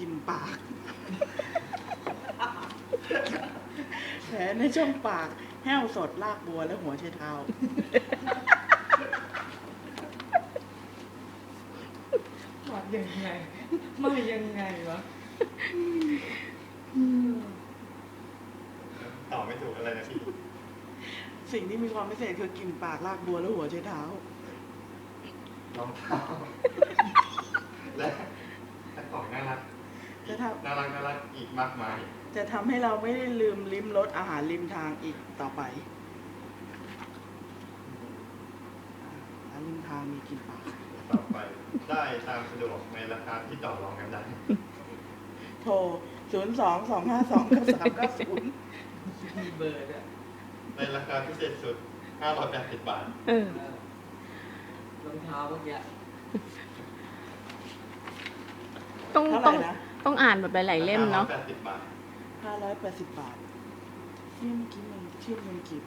กลินปาก แผลในช่องปาก แห้วสดลากบัวและหัวไชเท้า มายังไง มายังไงวะ ตอบไม่ถูกอะไรนะพี่ สิ่งที่มีความพิเศษคือกลินปากลากบัวและหัวไชเท้า รองเท้า และและของน่ารัก จะทน่ารักน่ารักอีกมากมายำจะทำให้เราไม่ได้ลืมลิ้มรสอาหารริมทางอีกต่อไปอาหารริมทางมีกลินปากต่อไปได้ตามสะดวกในราคาที่ต่อรองกันได้โทร 0 2 2 5 2 9 3 9 0 มีเบอร์ด้วยในราคาพิเศษสุด 580 บาท เออเออรองเท้าเมื่อกี้ต้องเท่าไหต้อร่งนะ ต้องอ่านแบบหลายๆเล่มเนาะ580บาท580บาทนี่เมื่อกี้มันชื่อมันกี่